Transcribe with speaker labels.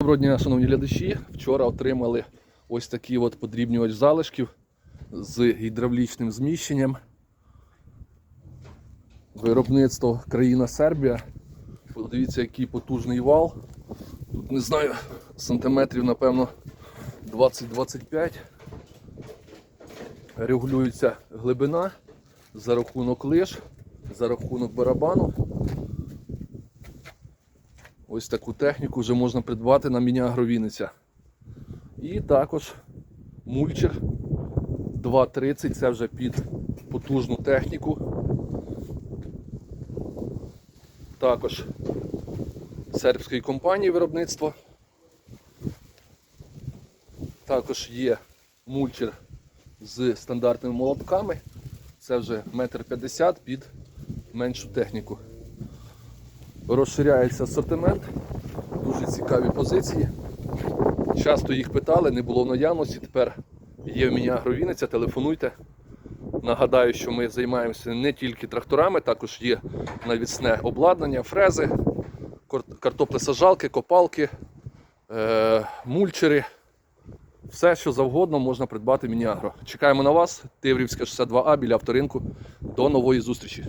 Speaker 1: Доброго дня, шановні глядачі. Вчора отримали ось такий от подрібнювач залишків з гідравлічним зміщенням. Виробництво країна Сербія. Подивіться, який потужний вал. Тут не знаю, сантиметрів, напевно, 20-25. Регулюється глибина за рахунок лиш, за рахунок барабану. Ось таку техніку вже можна придбати на міні-агро Вінниця. І також мульчер 2.30, це вже під потужну техніку. Також сербської компанії виробництва. Також є мульчер з стандартними молотками. Це вже 1,50 м під меншу техніку. Розширяється асортимент, дуже цікаві позиції. Часто їх питали, не було в наявності. Тепер є в мене агровіниця, телефонуйте. Нагадаю, що ми займаємося не тільки тракторами, також є навісне обладнання, фрези, картоплесаджалки, копалки, е- мульчери. Все, що завгодно можна придбати в Мініагро. Чекаємо на вас. Тиврівська 62А біля авторинку. До нової зустрічі.